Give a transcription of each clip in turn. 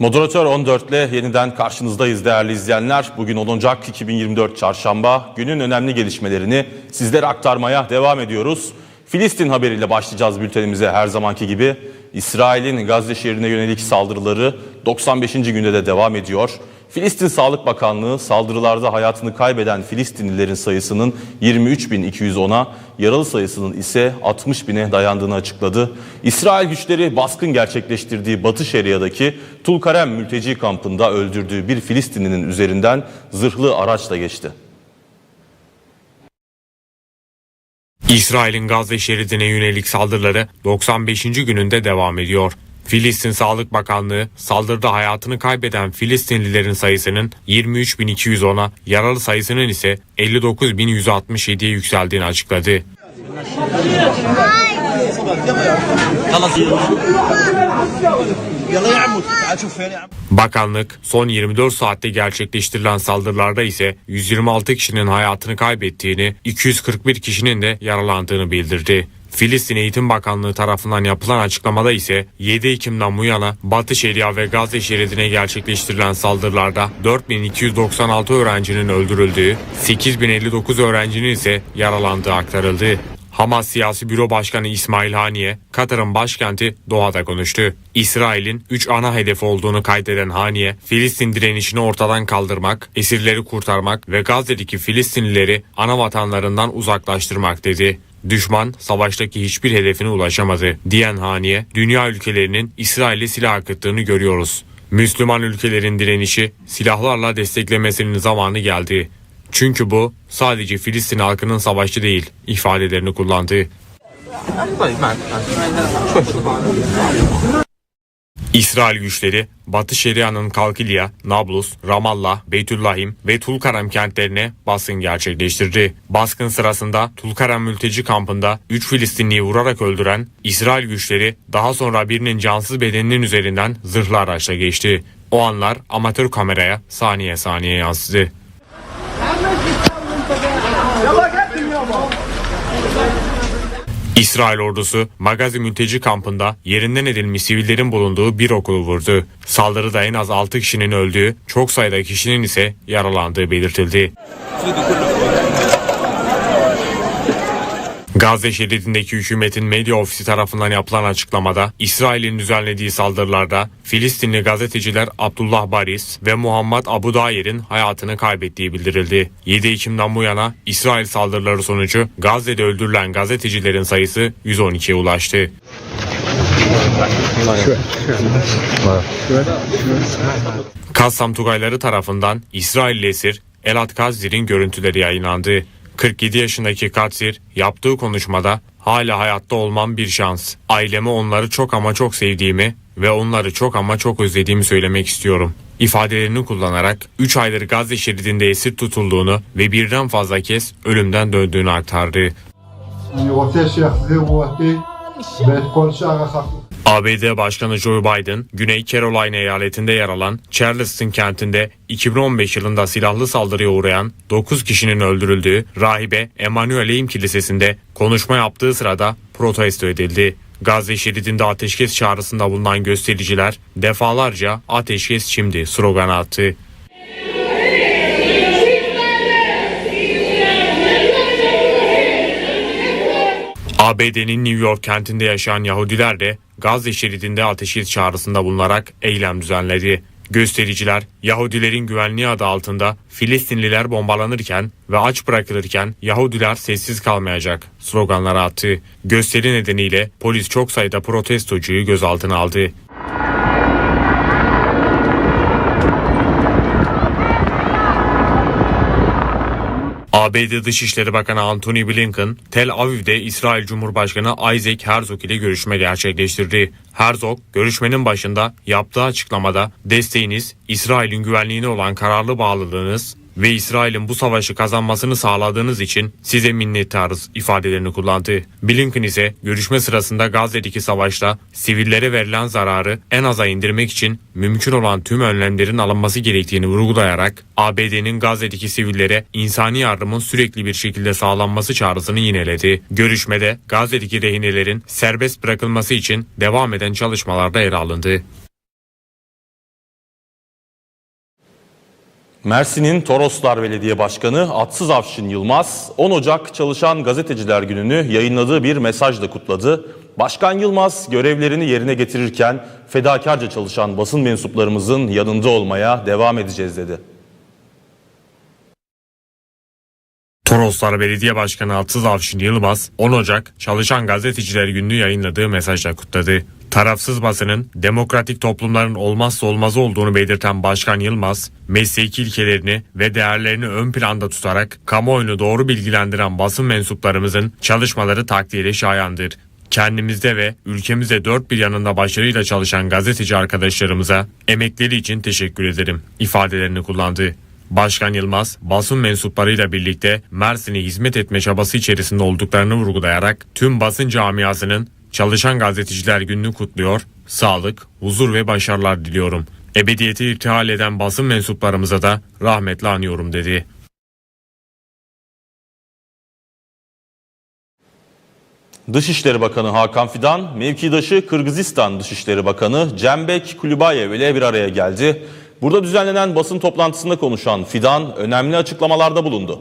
Moderatör 14 ile yeniden karşınızdayız değerli izleyenler. Bugün 10 Ocak 2024 Çarşamba günün önemli gelişmelerini sizlere aktarmaya devam ediyoruz. Filistin haberiyle başlayacağız bültenimize her zamanki gibi. İsrail'in Gazze şehrine yönelik saldırıları 95. günde de devam ediyor. Filistin Sağlık Bakanlığı saldırılarda hayatını kaybeden Filistinlilerin sayısının 23.210'a, yaralı sayısının ise 60.000'e dayandığını açıkladı. İsrail güçleri baskın gerçekleştirdiği Batı Şeria'daki Tulkarem mülteci kampında öldürdüğü bir Filistinlinin üzerinden zırhlı araçla geçti. İsrail'in Gazze şeridine yönelik saldırıları 95. gününde devam ediyor. Filistin Sağlık Bakanlığı saldırıda hayatını kaybeden Filistinlilerin sayısının 23.210'a, yaralı sayısının ise 59.167'ye yükseldiğini açıkladı. Bakanlık son 24 saatte gerçekleştirilen saldırılarda ise 126 kişinin hayatını kaybettiğini, 241 kişinin de yaralandığını bildirdi. Filistin Eğitim Bakanlığı tarafından yapılan açıklamada ise 7 Ekim'den bu yana Batı Şeria ve Gazze şeridine gerçekleştirilen saldırılarda 4296 öğrencinin öldürüldüğü, 8059 öğrencinin ise yaralandığı aktarıldı. Hamas Siyasi Büro Başkanı İsmail Haniye, Katar'ın başkenti Doha'da konuştu. İsrail'in 3 ana hedefi olduğunu kaydeden Haniye, Filistin direnişini ortadan kaldırmak, esirleri kurtarmak ve Gazze'deki Filistinlileri ana vatanlarından uzaklaştırmak dedi. Düşman savaştaki hiçbir hedefine ulaşamadı diyen Haniye, dünya ülkelerinin İsrail'e silah akıttığını görüyoruz. Müslüman ülkelerin direnişi silahlarla desteklemesinin zamanı geldi. Çünkü bu sadece Filistin halkının savaşı değil ifadelerini kullandı. İsrail güçleri Batı Şeria'nın Kalkilya, Nablus, Ramallah, Beytüllahim ve Tulkarem kentlerine baskın gerçekleştirdi. Baskın sırasında Tulkarem mülteci kampında 3 Filistinliyi vurarak öldüren İsrail güçleri daha sonra birinin cansız bedeninin üzerinden zırhlı araçla geçti. O anlar amatör kameraya saniye saniye yansıdı. İsrail ordusu Magazi mülteci kampında yerinden edilmiş sivillerin bulunduğu bir okulu vurdu. Saldırıda en az 6 kişinin öldüğü, çok sayıda kişinin ise yaralandığı belirtildi. Gazze şeridindeki hükümetin medya ofisi tarafından yapılan açıklamada İsrail'in düzenlediği saldırılarda Filistinli gazeteciler Abdullah Baris ve Muhammed Abu Dayer'in hayatını kaybettiği bildirildi. 7 Ekim'den bu yana İsrail saldırıları sonucu Gazze'de öldürülen gazetecilerin sayısı 112'ye ulaştı. Kassam Tugayları tarafından İsrailli esir Elat Kazdir'in görüntüleri yayınlandı. 47 yaşındaki Katsir yaptığı konuşmada hala hayatta olmam bir şans. Aileme onları çok ama çok sevdiğimi ve onları çok ama çok özlediğimi söylemek istiyorum. ifadelerini kullanarak 3 aydır Gazze şeridinde esir tutulduğunu ve birden fazla kez ölümden döndüğünü aktardı. ABD Başkanı Joe Biden, Güney Carolina eyaletinde yer alan Charleston kentinde 2015 yılında silahlı saldırıya uğrayan 9 kişinin öldürüldüğü rahibe Emanueleyim Kilisesi'nde konuşma yaptığı sırada protesto edildi. Gazze şeridinde ateşkes çağrısında bulunan göstericiler defalarca ateşkes şimdi sloganı attı. ABD'nin New York kentinde yaşayan Yahudiler de Gazze şeridinde ateşkes çağrısında bulunarak eylem düzenledi. Göstericiler Yahudilerin güvenliği adı altında Filistinliler bombalanırken ve aç bırakılırken Yahudiler sessiz kalmayacak sloganları attı. Gösteri nedeniyle polis çok sayıda protestocuyu gözaltına aldı. ABD Dışişleri Bakanı Antony Blinken, Tel Aviv'de İsrail Cumhurbaşkanı Isaac Herzog ile görüşme gerçekleştirdi. Herzog, görüşmenin başında yaptığı açıklamada desteğiniz, İsrail'in güvenliğine olan kararlı bağlılığınız ve İsrail'in bu savaşı kazanmasını sağladığınız için size minnettarız ifadelerini kullandı. Blinken ise görüşme sırasında Gazze'deki savaşta sivillere verilen zararı en aza indirmek için mümkün olan tüm önlemlerin alınması gerektiğini vurgulayarak ABD'nin Gazze'deki sivillere insani yardımın sürekli bir şekilde sağlanması çağrısını yineledi. Görüşmede Gazze'deki rehinelerin serbest bırakılması için devam eden çalışmalarda yer alındı. Mersin'in Toroslar Belediye Başkanı Atsız Avşin Yılmaz 10 Ocak Çalışan Gazeteciler Günü'nü yayınladığı bir mesajla kutladı. Başkan Yılmaz görevlerini yerine getirirken fedakarca çalışan basın mensuplarımızın yanında olmaya devam edeceğiz dedi. Toroslar Belediye Başkanı Atsız Avşin Yılmaz 10 Ocak Çalışan Gazeteciler Günü'nü yayınladığı mesajla kutladı. Tarafsız basının demokratik toplumların olmazsa olmazı olduğunu belirten Başkan Yılmaz, mesleki ilkelerini ve değerlerini ön planda tutarak kamuoyunu doğru bilgilendiren basın mensuplarımızın çalışmaları takdire şayandır. Kendimizde ve ülkemizde dört bir yanında başarıyla çalışan gazeteci arkadaşlarımıza emekleri için teşekkür ederim ifadelerini kullandı. Başkan Yılmaz, basın mensuplarıyla birlikte Mersin'e hizmet etme çabası içerisinde olduklarını vurgulayarak tüm basın camiasının Çalışan Gazeteciler Günü'nü kutluyor, sağlık, huzur ve başarılar diliyorum. Ebediyeti irtihal eden basın mensuplarımıza da rahmetle anıyorum dedi. Dışişleri Bakanı Hakan Fidan, mevkidaşı Kırgızistan Dışişleri Bakanı Cembek Kulübayev ile bir araya geldi. Burada düzenlenen basın toplantısında konuşan Fidan önemli açıklamalarda bulundu.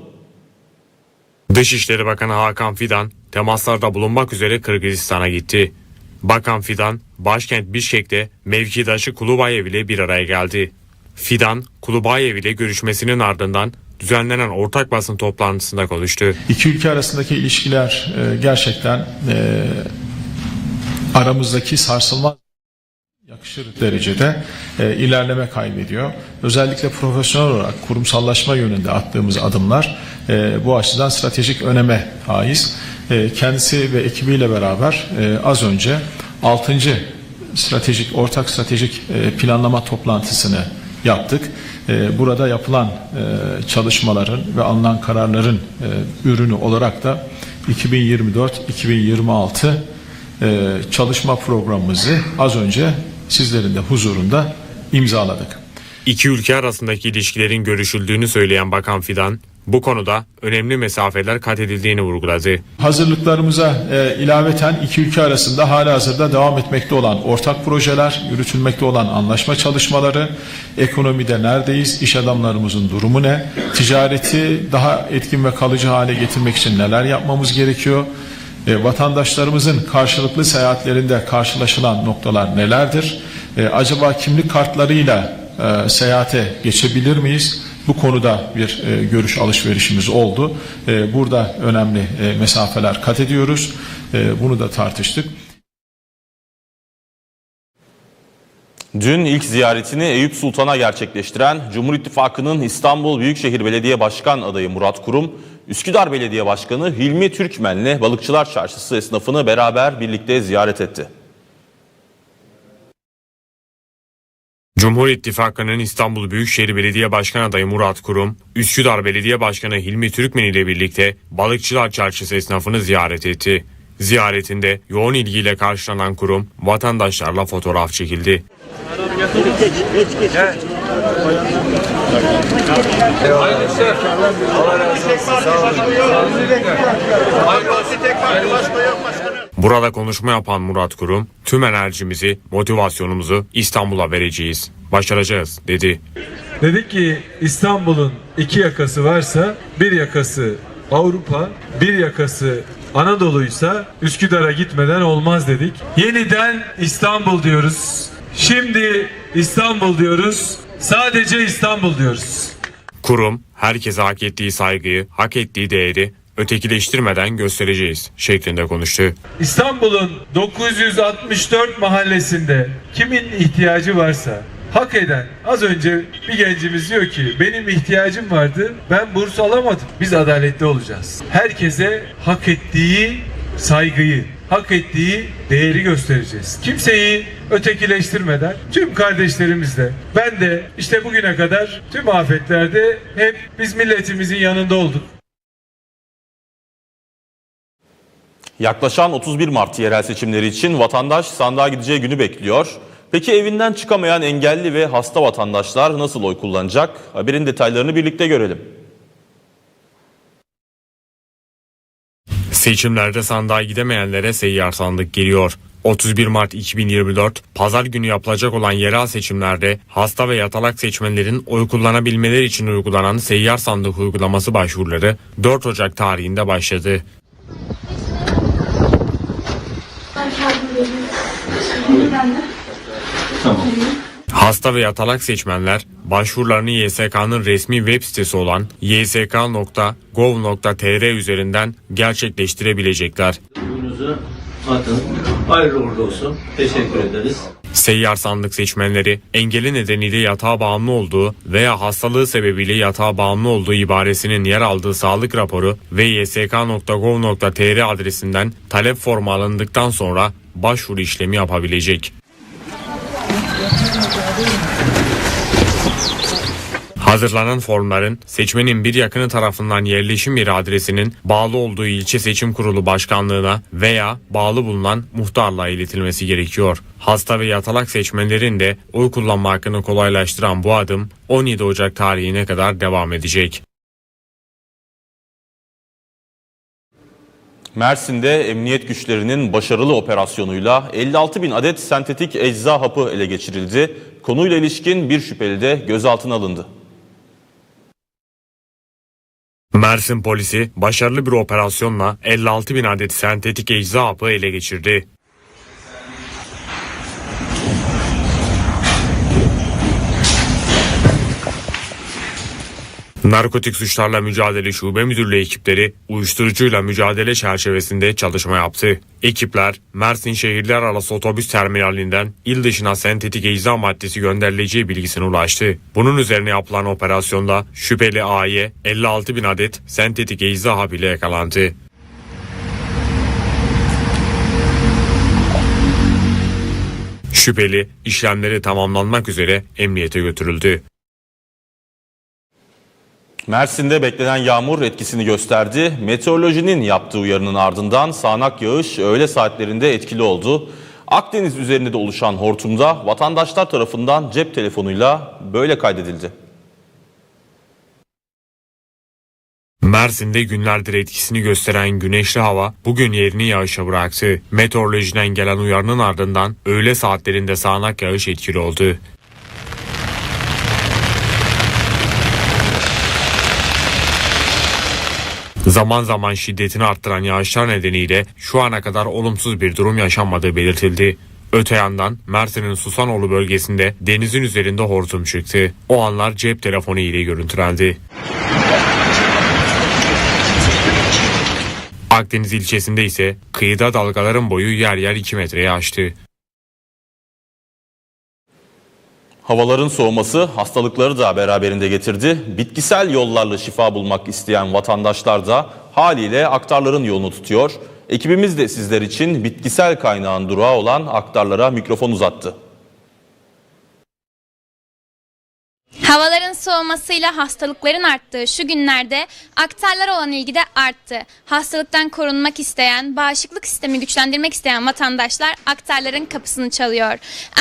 Dışişleri Bakanı Hakan Fidan temaslarda bulunmak üzere Kırgızistan'a gitti. Bakan Fidan başkent Bişkek'te mevkidaşı Kulubayev ile bir araya geldi. Fidan, Kulubayev ile görüşmesinin ardından düzenlenen ortak basın toplantısında konuştu. İki ülke arasındaki ilişkiler e, gerçekten e, aramızdaki sarsılmaz yakışır derecede e, ilerleme kaybediyor. Özellikle profesyonel olarak kurumsallaşma yönünde attığımız adımlar e, bu açıdan stratejik öneme haiz. E, kendisi ve ekibiyle beraber e, az önce 6. stratejik ortak stratejik e, planlama toplantısını yaptık. E, Burada yapılan e, çalışmaların ve alınan kararların e, ürünü olarak da 2024-2026 e, çalışma programımızı az önce sizlerin de huzurunda imzaladık. İki ülke arasındaki ilişkilerin görüşüldüğünü söyleyen Bakan Fidan, bu konuda önemli mesafeler kat edildiğini vurguladı. Hazırlıklarımıza e, ilaveten iki ülke arasında hala hazırda devam etmekte olan ortak projeler, yürütülmekte olan anlaşma çalışmaları, ekonomide neredeyiz, iş adamlarımızın durumu ne, ticareti daha etkin ve kalıcı hale getirmek için neler yapmamız gerekiyor, e, vatandaşlarımızın karşılıklı seyahatlerinde karşılaşılan noktalar nelerdir, E, acaba kimlik kartlarıyla e, seyahate geçebilir miyiz? Bu konuda bir e, görüş alışverişimiz oldu. E, burada önemli e, mesafeler kat ediyoruz. E, bunu da tartıştık. Dün ilk ziyaretini Eyüp Sultan'a gerçekleştiren Cumhur İttifakı'nın İstanbul Büyükşehir Belediye Başkan adayı Murat Kurum, Üsküdar Belediye Başkanı Hilmi Türkmen'le Balıkçılar Çarşısı esnafını beraber birlikte ziyaret etti. Cumhur İttifakı'nın İstanbul Büyükşehir Belediye Başkan adayı Murat Kurum, Üsküdar Belediye Başkanı Hilmi Türkmen ile birlikte Balıkçılar Çarşısı esnafını ziyaret etti. Ziyaretinde yoğun ilgiyle karşılanan kurum vatandaşlarla fotoğraf çekildi. Burada konuşma yapan Murat Kurum, tüm enerjimizi, motivasyonumuzu İstanbul'a vereceğiz, başaracağız dedi. Dedik ki İstanbul'un iki yakası varsa bir yakası Avrupa, bir yakası Anadolu'ysa Üsküdar'a gitmeden olmaz dedik. Yeniden İstanbul diyoruz. Şimdi İstanbul diyoruz. Sadece İstanbul diyoruz. Kurum, herkese hak ettiği saygıyı, hak ettiği değeri ötekileştirmeden göstereceğiz şeklinde konuştu. İstanbul'un 964 mahallesinde kimin ihtiyacı varsa hak eden az önce bir gencimiz diyor ki benim ihtiyacım vardı ben burs alamadım. Biz adaletli olacağız. Herkese hak ettiği saygıyı, hak ettiği değeri göstereceğiz. Kimseyi ötekileştirmeden tüm kardeşlerimizle ben de işte bugüne kadar tüm afetlerde hep biz milletimizin yanında olduk. Yaklaşan 31 Mart yerel seçimleri için vatandaş sandığa gideceği günü bekliyor. Peki evinden çıkamayan engelli ve hasta vatandaşlar nasıl oy kullanacak? Haberin detaylarını birlikte görelim. Seçimlerde sandığa gidemeyenlere seyyar sandık geliyor. 31 Mart 2024 Pazar günü yapılacak olan yerel seçimlerde hasta ve yatalak seçmenlerin oy kullanabilmeleri için uygulanan seyyar sandık uygulaması başvuruları 4 Ocak tarihinde başladı. Hasta ve yatalak seçmenler başvurularını YSK'nın resmi web sitesi olan ysk.gov.tr üzerinden gerçekleştirebilecekler. Oyunuzu atın. Hayırlı uğurlu olsun. Teşekkür ederiz. Seyyar sandık seçmenleri engeli nedeniyle yatağa bağımlı olduğu veya hastalığı sebebiyle yatağa bağımlı olduğu ibaresinin yer aldığı sağlık raporu ve ysk.gov.tr adresinden talep formu alındıktan sonra başvuru işlemi yapabilecek. Hazırlanan formların seçmenin bir yakını tarafından yerleşim yeri adresinin bağlı olduğu ilçe seçim kurulu başkanlığına veya bağlı bulunan muhtarlığa iletilmesi gerekiyor. Hasta ve yatalak seçmenlerin de oy kullanma hakkını kolaylaştıran bu adım 17 Ocak tarihine kadar devam edecek. Mersin'de emniyet güçlerinin başarılı operasyonuyla 56 bin adet sentetik ecza hapı ele geçirildi. Konuyla ilişkin bir şüpheli de gözaltına alındı. Mersin polisi başarılı bir operasyonla 56 bin adet sentetik ecza hapı ele geçirdi. Narkotik Suçlarla Mücadele Şube Müdürlüğü ekipleri uyuşturucuyla mücadele çerçevesinde çalışma yaptı. Ekipler Mersin şehirler arası otobüs terminalinden il dışına sentetik ecza maddesi gönderileceği bilgisine ulaştı. Bunun üzerine yapılan operasyonda şüpheli A'ye 56 bin adet sentetik ecza hap ile yakalandı. Şüpheli işlemleri tamamlanmak üzere emniyete götürüldü. Mersin'de beklenen yağmur etkisini gösterdi. Meteorolojinin yaptığı uyarının ardından sağanak yağış öğle saatlerinde etkili oldu. Akdeniz üzerinde de oluşan hortumda vatandaşlar tarafından cep telefonuyla böyle kaydedildi. Mersin'de günlerdir etkisini gösteren güneşli hava bugün yerini yağışa bıraktı. Meteorolojiden gelen uyarının ardından öğle saatlerinde sağanak yağış etkili oldu. Zaman zaman şiddetini arttıran yağışlar nedeniyle şu ana kadar olumsuz bir durum yaşanmadığı belirtildi. Öte yandan Mersin'in Susanoğlu bölgesinde denizin üzerinde hortum çıktı. O anlar cep telefonu ile görüntülendi. Akdeniz ilçesinde ise kıyıda dalgaların boyu yer yer 2 metreye aştı. Havaların soğuması hastalıkları da beraberinde getirdi. Bitkisel yollarla şifa bulmak isteyen vatandaşlar da haliyle aktarların yolunu tutuyor. Ekibimiz de sizler için bitkisel kaynağın durağı olan aktarlara mikrofon uzattı. Havaların soğumasıyla hastalıkların arttığı şu günlerde aktarlara olan ilgi de arttı. Hastalıktan korunmak isteyen, bağışıklık sistemi güçlendirmek isteyen vatandaşlar aktarların kapısını çalıyor.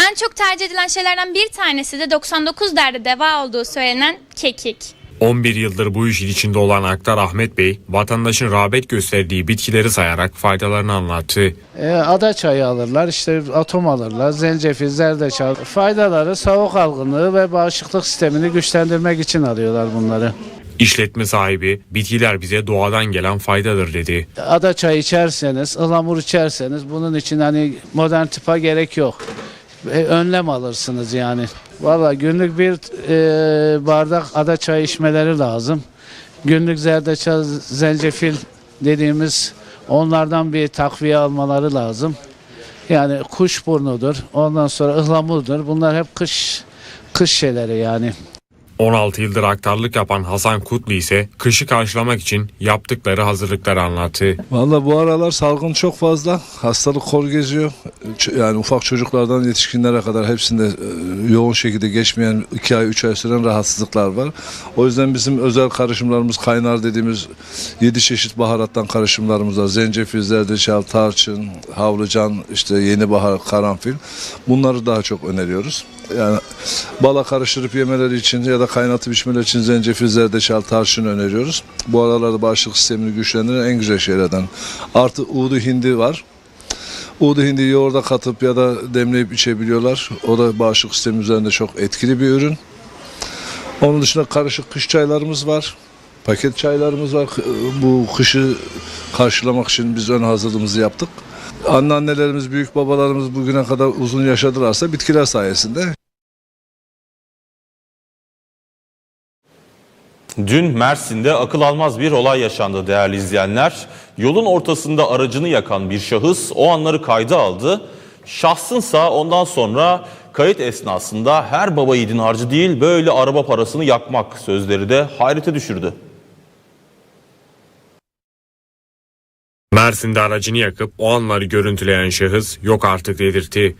En çok tercih edilen şeylerden bir tanesi de 99 derde deva olduğu söylenen kekik. 11 yıldır bu işin içinde olan Aktar Ahmet Bey, vatandaşın rağbet gösterdiği bitkileri sayarak faydalarını anlattı. E, ada çayı alırlar, işte atom alırlar, zencefil, zerdeçal. Faydaları soğuk algınlığı ve bağışıklık sistemini güçlendirmek için alıyorlar bunları. İşletme sahibi, bitkiler bize doğadan gelen faydadır dedi. Ada çayı içerseniz, ıhlamur içerseniz bunun için hani modern tıpa gerek yok. E, önlem alırsınız yani. Valla günlük bir e, bardak ada çayı içmeleri lazım. Günlük zerdeçal, zencefil dediğimiz onlardan bir takviye almaları lazım. Yani kuşburnudur, ondan sonra ıhlamurdur. Bunlar hep kış kış şeyleri yani. 16 yıldır aktarlık yapan Hasan Kutlu ise kışı karşılamak için yaptıkları hazırlıkları anlattı. Valla bu aralar salgın çok fazla. Hastalık kor geziyor. Yani ufak çocuklardan yetişkinlere kadar hepsinde e, yoğun şekilde geçmeyen 2 ay 3 ay süren rahatsızlıklar var. O yüzden bizim özel karışımlarımız kaynar dediğimiz 7 çeşit baharattan karışımlarımız var. Zencefil, zerdeçal, tarçın, havlucan, işte yeni bahar, karanfil. Bunları daha çok öneriyoruz. Yani bala karıştırıp yemeleri için ya da kaynatıp içmeleri için zencefil, zerdeçal, tarçın öneriyoruz. Bu aralarda bağışıklık sistemini güçlendiren en güzel şeylerden. Artı uğdu hindi var. Uğdu hindi yoğurda katıp ya da demleyip içebiliyorlar. O da bağışıklık sistemi üzerinde çok etkili bir ürün. Onun dışında karışık kış çaylarımız var. Paket çaylarımız var. Bu kışı karşılamak için biz ön hazırlığımızı yaptık. Anneannelerimiz, büyük babalarımız bugüne kadar uzun yaşadılarsa bitkiler sayesinde. Dün Mersin'de akıl almaz bir olay yaşandı değerli izleyenler. Yolun ortasında aracını yakan bir şahıs o anları kayda aldı. Şahsınsa ondan sonra kayıt esnasında her baba yiğidin harcı değil böyle araba parasını yakmak sözleri de hayrete düşürdü. Mersin'de aracını yakıp o anları görüntüleyen şahıs yok artık dedirtti.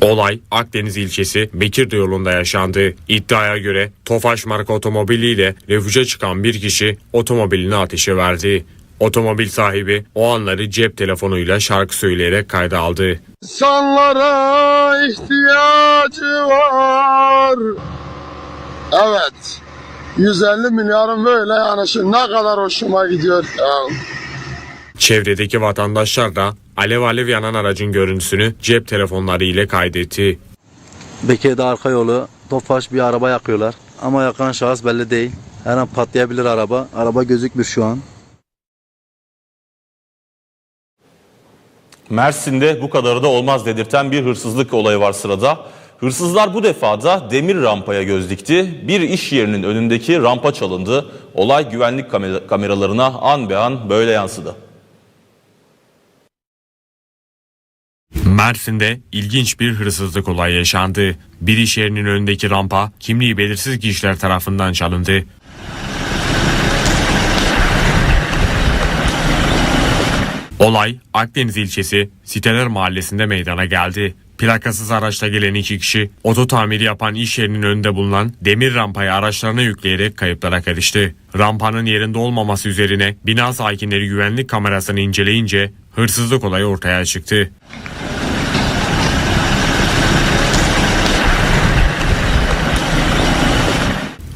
Olay Akdeniz ilçesi Bekirde yolunda yaşandı. İddiaya göre Tofaş marka otomobiliyle refüje çıkan bir kişi otomobilini ateşe verdi. Otomobil sahibi o anları cep telefonuyla şarkı söyleyerek kayda aldı. İnsanlara ihtiyacı var. Evet. 150 milyarın böyle yani şu ne kadar hoşuma gidiyor ya. Çevredeki vatandaşlar da alev alev yanan aracın görüntüsünü cep telefonları ile kaydetti. Bekir'de arka yolu Tofaş bir araba yakıyorlar. Ama yakan şahıs belli değil. Her an patlayabilir araba. Araba gözükmüyor şu an. Mersin'de bu kadarı da olmaz dedirten bir hırsızlık olayı var sırada. Hırsızlar bu defa da demir rampaya göz dikti. Bir iş yerinin önündeki rampa çalındı. Olay güvenlik kamera- kameralarına an be an böyle yansıdı. Mersin'de ilginç bir hırsızlık olayı yaşandı. Bir iş yerinin önündeki rampa kimliği belirsiz kişiler tarafından çalındı. Olay Akdeniz ilçesi Siteler mahallesinde meydana geldi. Plakasız araçla gelen iki kişi oto tamiri yapan iş yerinin önünde bulunan demir rampayı araçlarına yükleyerek kayıplara karıştı. Rampanın yerinde olmaması üzerine bina sakinleri güvenlik kamerasını inceleyince hırsızlık olayı ortaya çıktı.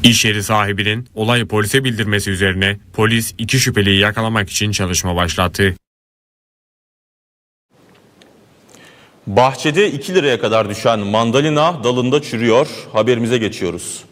İş yeri sahibinin olayı polise bildirmesi üzerine polis iki şüpheliyi yakalamak için çalışma başlattı. Bahçede 2 liraya kadar düşen mandalina dalında çürüyor. Haberimize geçiyoruz.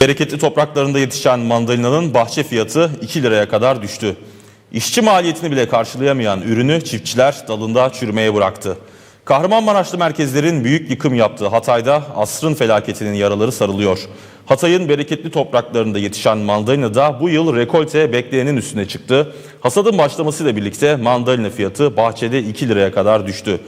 Bereketli topraklarında yetişen mandalinanın bahçe fiyatı 2 liraya kadar düştü. İşçi maliyetini bile karşılayamayan ürünü çiftçiler dalında çürümeye bıraktı. Kahramanmaraşlı merkezlerin büyük yıkım yaptığı Hatay'da asrın felaketinin yaraları sarılıyor. Hatay'ın bereketli topraklarında yetişen mandalina da bu yıl rekolte bekleyenin üstüne çıktı. Hasadın başlamasıyla birlikte mandalina fiyatı bahçede 2 liraya kadar düştü.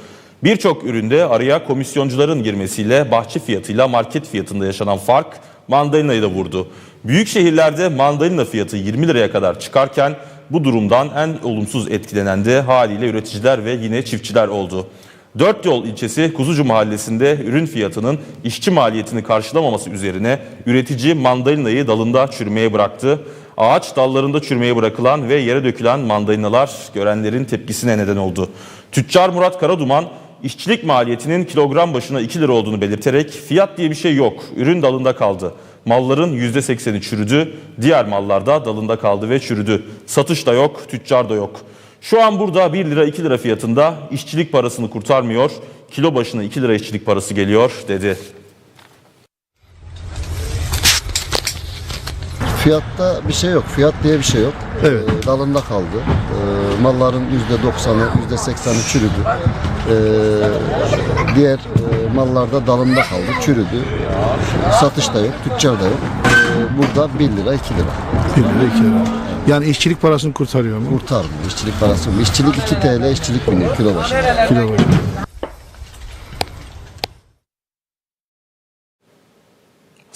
Birçok üründe araya komisyoncuların girmesiyle bahçe fiyatıyla market fiyatında yaşanan fark mandalinayı da vurdu. Büyük şehirlerde mandalina fiyatı 20 liraya kadar çıkarken bu durumdan en olumsuz etkilenen de haliyle üreticiler ve yine çiftçiler oldu. Dört Yol ilçesi Kuzucu mahallesinde ürün fiyatının işçi maliyetini karşılamaması üzerine üretici mandalinayı dalında çürümeye bıraktı. Ağaç dallarında çürümeye bırakılan ve yere dökülen mandalinalar görenlerin tepkisine neden oldu. Tüccar Murat Karaduman işçilik maliyetinin kilogram başına 2 lira olduğunu belirterek fiyat diye bir şey yok, ürün dalında kaldı. Malların %80'i çürüdü, diğer mallar da dalında kaldı ve çürüdü. Satış da yok, tüccar da yok. Şu an burada 1 lira 2 lira fiyatında işçilik parasını kurtarmıyor. Kilo başına 2 lira işçilik parası geliyor dedi. Fiyatta bir şey yok. Fiyat diye bir şey yok. Evet. Ee, dalında kaldı. Ee, malların %90'ı, %80'i çürüdü. Ee, diğer e, mallarda dalında kaldı, çürüdü. Satış da yok, tüccar da yok. Ee, burada 1 lira, 2 lira. 1 lira 2 lira. Yani işçilik parasını kurtarıyor mu? Kurtarmıyor. İşçilik parası mı? İşçilik 2 TL, işçilik biniyor kilo başı. Kilo başı.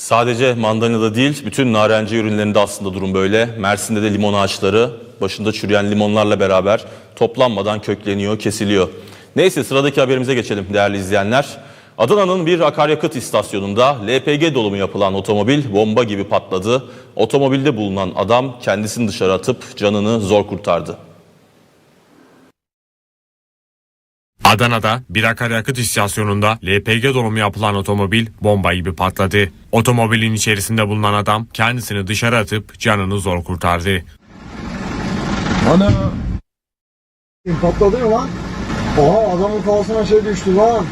Sadece mandalinada değil bütün narenciye ürünlerinde aslında durum böyle. Mersin'de de limon ağaçları başında çürüyen limonlarla beraber toplanmadan kökleniyor, kesiliyor. Neyse sıradaki haberimize geçelim değerli izleyenler. Adana'nın bir akaryakıt istasyonunda LPG dolumu yapılan otomobil bomba gibi patladı. Otomobilde bulunan adam kendisini dışarı atıp canını zor kurtardı. Adana'da bir akaryakıt istasyonunda LPG dolumu yapılan otomobil bomba gibi patladı. Otomobilin içerisinde bulunan adam kendisini dışarı atıp canını zor kurtardı. Ana. Patladı mı lan? Oha adamın kafasına şey düştü lan.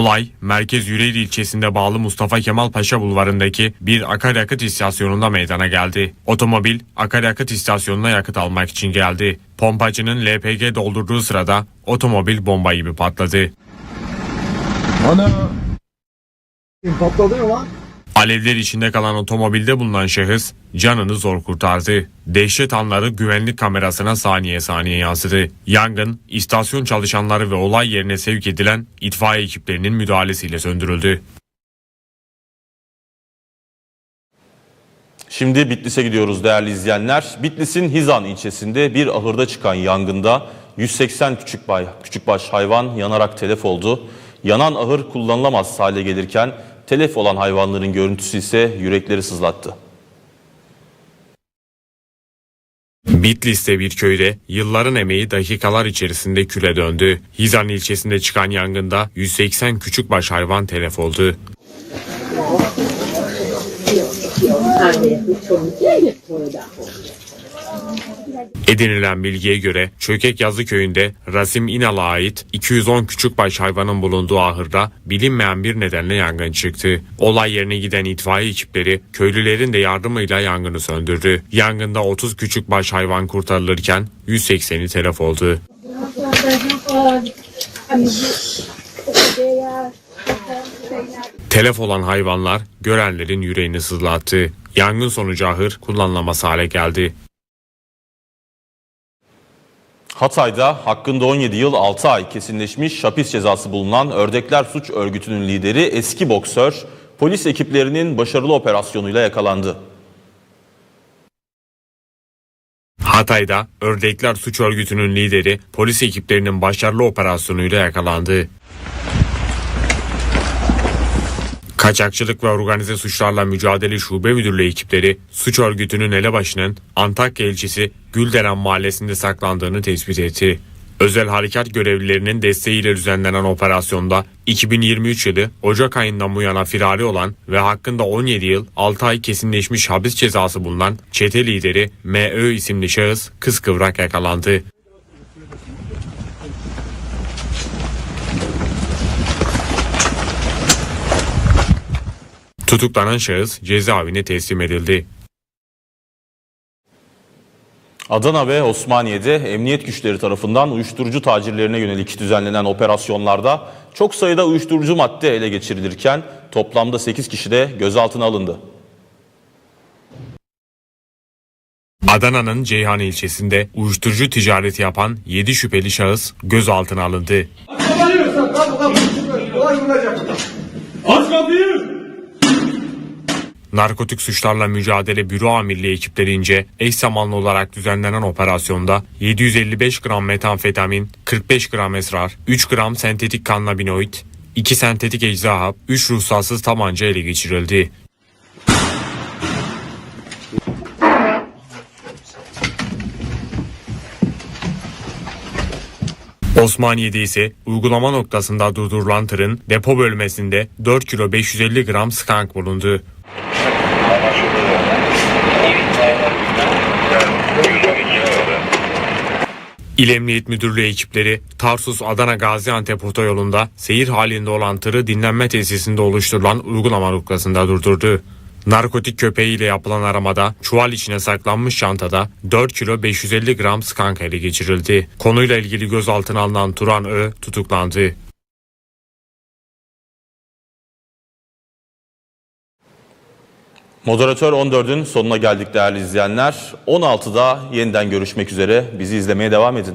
Olay Merkez Yüreğir ilçesinde bağlı Mustafa Kemal Paşa bulvarındaki bir akaryakıt istasyonunda meydana geldi. Otomobil akaryakıt istasyonuna yakıt almak için geldi. Pompacının LPG doldurduğu sırada otomobil bomba gibi patladı. Ana. Patladı mı lan? Alevler içinde kalan otomobilde bulunan şahıs canını zor kurtardı. Dehşet anları güvenlik kamerasına saniye saniye yansıdı. Yangın istasyon çalışanları ve olay yerine sevk edilen itfaiye ekiplerinin müdahalesiyle söndürüldü. Şimdi Bitlis'e gidiyoruz değerli izleyenler. Bitlis'in Hizan ilçesinde bir ahırda çıkan yangında 180 küçükbaş, küçükbaş hayvan yanarak telef oldu. Yanan ahır kullanılamaz hale gelirken telef olan hayvanların görüntüsü ise yürekleri sızlattı. Bitlis'te bir köyde yılların emeği dakikalar içerisinde küle döndü. Hizan ilçesinde çıkan yangında 180 küçükbaş hayvan telef oldu. Edinilen bilgiye göre Çökek Yazı köyünde Rasim İnal'a ait 210 küçükbaş hayvanın bulunduğu ahırda bilinmeyen bir nedenle yangın çıktı. Olay yerine giden itfaiye ekipleri köylülerin de yardımıyla yangını söndürdü. Yangında 30 küçükbaş hayvan kurtarılırken 180'i telef oldu. Telef olan hayvanlar görenlerin yüreğini sızlattı. Yangın sonucu ahır kullanılamaz hale geldi. Hatay'da hakkında 17 yıl 6 ay kesinleşmiş hapis cezası bulunan Ördekler Suç Örgütü'nün lideri eski boksör polis ekiplerinin başarılı operasyonuyla yakalandı. Hatay'da Ördekler Suç Örgütü'nün lideri polis ekiplerinin başarılı operasyonuyla yakalandı. Kaçakçılık ve organize suçlarla mücadele şube müdürlüğü ekipleri suç örgütünün elebaşının Antakya ilçesi Gülderen mahallesinde saklandığını tespit etti. Özel harekat görevlilerinin desteğiyle düzenlenen operasyonda 2023 yılı Ocak ayından bu yana firari olan ve hakkında 17 yıl 6 ay kesinleşmiş hapis cezası bulunan çete lideri M.Ö. isimli şahıs kıskıvrak yakalandı. Tutuklanan şahıs cezaevine teslim edildi. Adana ve Osmaniye'de emniyet güçleri tarafından uyuşturucu tacirlerine yönelik düzenlenen operasyonlarda çok sayıda uyuşturucu madde ele geçirilirken toplamda 8 kişi de gözaltına alındı. Adana'nın Ceyhan ilçesinde uyuşturucu ticareti yapan 7 şüpheli şahıs gözaltına alındı. Aç kapıyı! Narkotik Suçlarla Mücadele Büro Amirliği ekiplerince eş zamanlı olarak düzenlenen operasyonda 755 gram metamfetamin, 45 gram esrar, 3 gram sentetik kannabinoid, 2 sentetik ecza hap, 3 ruhsatsız tabanca ele geçirildi. Osmaniye'de ise uygulama noktasında durdurulan tırın depo bölmesinde 4 kilo 550 gram skank bulundu. İl Emniyet Müdürlüğü ekipleri Tarsus Adana Gaziantep otoyolunda seyir halinde olan tırı dinlenme tesisinde oluşturulan uygulama noktasında durdurdu. Narkotik köpeğiyle yapılan aramada çuval içine saklanmış çantada 4 kilo 550 gram skank ele geçirildi. Konuyla ilgili gözaltına alınan Turan Ö tutuklandı. Moderatör 14'ün sonuna geldik değerli izleyenler. 16'da yeniden görüşmek üzere. Bizi izlemeye devam edin.